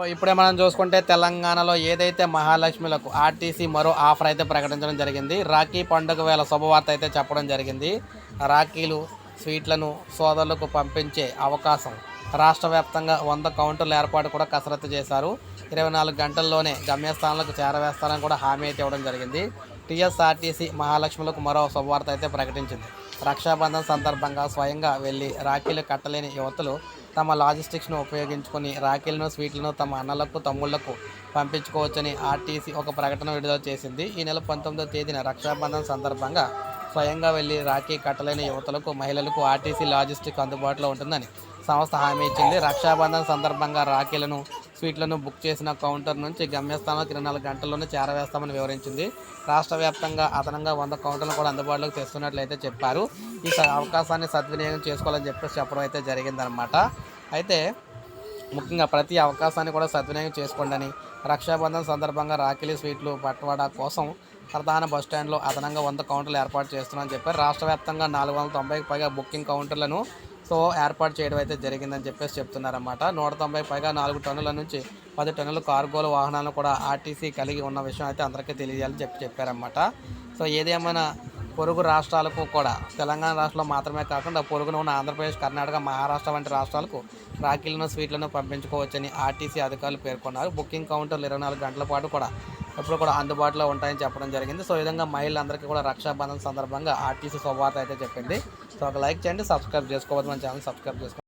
So ఇప్పుడే మనం చూసుకుంటే తెలంగాణలో ఏదైతే మహాలక్ష్మిలకు ఆర్టీసీ మరో ఆఫర్ అయితే ప్రకటించడం జరిగింది. రాఖీ పండుగ వేళ శుభవార్త అయితే చెప్పడం జరిగింది. రాఖీలు స్వీట్లను సోదరులకు పంపించే అవకాశం రాష్ట్ర వ్యాప్తంగా వంద కౌంటర్ల ఏర్పాటు కూడా కసరత్తు చేశారు. ఇరవై నాలుగు గంటల్లోనే గమ్యస్థానాలకు చేరవేస్తారని కూడా హామీ అయితే ఇవ్వడం జరిగింది. టీఎస్ఆర్టీసీ మహాలక్ష్ములకు మరో శుభవార్త అయితే ప్రకటించింది. రక్షాబంధన్ సందర్భంగా స్వయంగా వెళ్ళి రాఖీలు కట్టలేని యువతలు తమ లాజిస్టిక్స్ను ఉపయోగించుకొని రాఖీలను స్వీట్లను తమ అన్నలకు తమ్ముళ్ళకు పంపించుకోవచ్చని ఆర్టీసీ ఒక ప్రకటన విడుదల చేసింది. ఈ నెల పంతొమ్మిదో తేదీన రక్షాబంధన్ సందర్భంగా స్వయంగా వెళ్ళి రాఖీ కట్టలేని యువతలకు మహిళలకు ఆర్టీసీ లాజిస్టిక్ అందుబాటులో ఉంటుందని సంస్థ హామీ ఇచ్చింది. రక్షాబంధన్ సందర్భంగా రాఖీలను స్వీట్లను బుక్ చేసిన కౌంటర్ నుంచి గమ్యస్థానాలకు ఇరవై నాలుగు గంటల్లోనే చేరవేస్తామని వివరించింది. రాష్ట్ర వ్యాప్తంగా అదనంగా వంద కౌంటర్లు కూడా అందుబాటులోకి తెస్తున్నట్లయితే చెప్పారు. ఈ అవకాశాన్ని సద్వినియోగం చేసుకోవాలని చెప్పేసి చెప్పడం అయితే జరిగిందనమాట అయితే ముఖ్యంగా ప్రతి అవకాశాన్ని కూడా సద్వినియోగం చేసుకోండి అని రక్షాబంధన్ సందర్భంగా రాఖీలు స్వీట్లు పట్టువాడ కోసం ప్రధాన బస్ స్టాండ్లో అదనంగా వంద కౌంటర్లు ఏర్పాటు చేస్తున్నామని చెప్పారు. రాష్ట్ర వ్యాప్తంగా నాలుగు వందల తొంభైకి పైగా బుకింగ్ కౌంటర్లను సో ఏర్పాటు చేయడం అయితే జరిగిందని చెప్పేసి చెప్తున్నారన్నమాట. నూట తొంభై పైగా నాలుగు టన్నుల నుంచి పది టన్నుల కార్గోల వాహనాలను కూడా ఆర్టీసీ కలిగి ఉన్న విషయం అయితే అందరికీ తెలియజేయాలని చెప్పి చెప్పారన్నమాట. సో ఏదేమైనా పొరుగు రాష్ట్రాలకు కూడా తెలంగాణ రాష్ట్రంలో మాత్రమే కాకుండా పొరుగున ఉన్న ఆంధ్రప్రదేశ్ కర్ణాటక మహారాష్ట్ర వంటి రాష్ట్రాలకు రాఖీలను స్వీట్లను పంపించుకోవచ్చని ఆర్టీసీ అధికారులు పేర్కొన్నారు. బుకింగ్ కౌంటర్లు ఇరవై నాలుగు గంటల పాటు కూడా ఎప్పుడు కూడా అందుబాటులో ఉంటాయని చెప్పడం జరిగింది. సో ఈ విధంగా మహిళలందరికీ కూడా రక్షాబంధన్ సందర్భంగా ఆర్టీసీ శుభవార్త అయితే చెప్పింది. సో ఒక లైక్ చేయండి సబ్స్క్రైబ్ చేసుకోవద్దు మన ఛానల్ సబ్స్క్రైబ్ చేసుకోండి.